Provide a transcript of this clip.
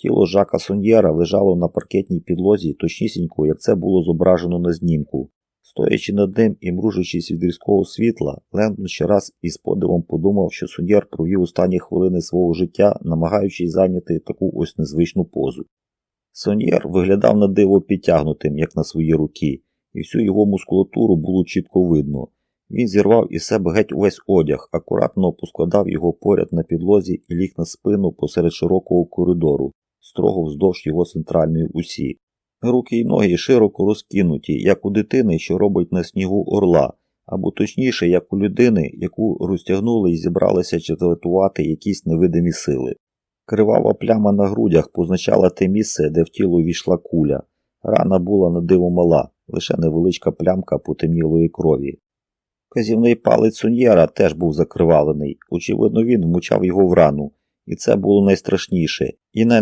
Тіло Жака Соньєра лежало на паркетній підлозі точнісінько, як це було зображено на знімку. Стоячи над ним і мружачись від різкого світла, Лендон ще раз із подивом подумав, що Соньєр провів останні хвилини свого життя, намагаючись зайняти таку ось незвичну позу. Соньєр виглядав на диво підтягнутим, як на свої руки, і всю його мускулатуру було чітко видно. Він зірвав із себе геть увесь одяг, акуратно поскладав його поряд на підлозі і ліг на спину посеред широкого коридору, строго вздовж його центральної усі. Руки й ноги широко розкинуті, як у дитини, що робить на снігу орла, або точніше, як у людини, яку розтягнули і зібралися четвертувати якісь невидимі сили. Кривава пляма на грудях позначала те місце, де в тіло війшла куля. Рана була на диво мала, лише невеличка плямка потемнілої крові. Казівний палець Суньєра теж був закривалений. Очевидно, він вмучав його в рану, і це було найстрашніше, і най